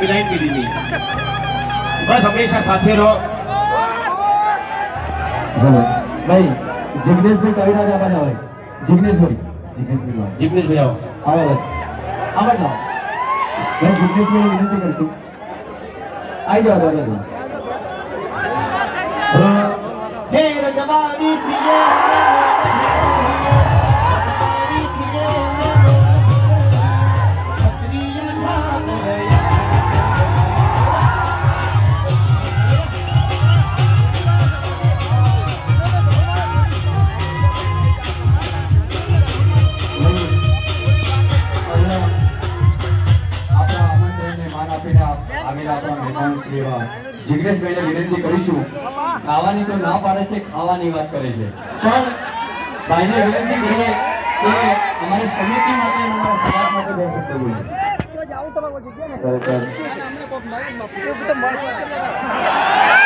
મિલાઈ પી દીધી બસ હંમેશા સાથે રહો. ભાઈ જિગ્નેશભાઈ કવિ રાજા બને હોય જિગ્નેશભાઈ જિગ્નેશભાઈ જિગ્નેશભાઈ આવો. આવો આવો. જાઓ ભાઈ જિગ્નેશભાઈ વિનંતી કરશું આવી જાઓ દાદા જવાની સિયે આવેલા આપણા મહેમાન શ્રી એવા જિગ્નેશભાઈને વિનંતી કરીશું ખાવાની તો ના પાડે છે ખાવાની વાત કરે છે. પણ ભાઈને વિનંતી કરીએ કે અમારી સમિતિ માટે અમારા માટે બે શબ્દો બોલીએ. તો જાવું તમારે કોઈ જગ્યા ને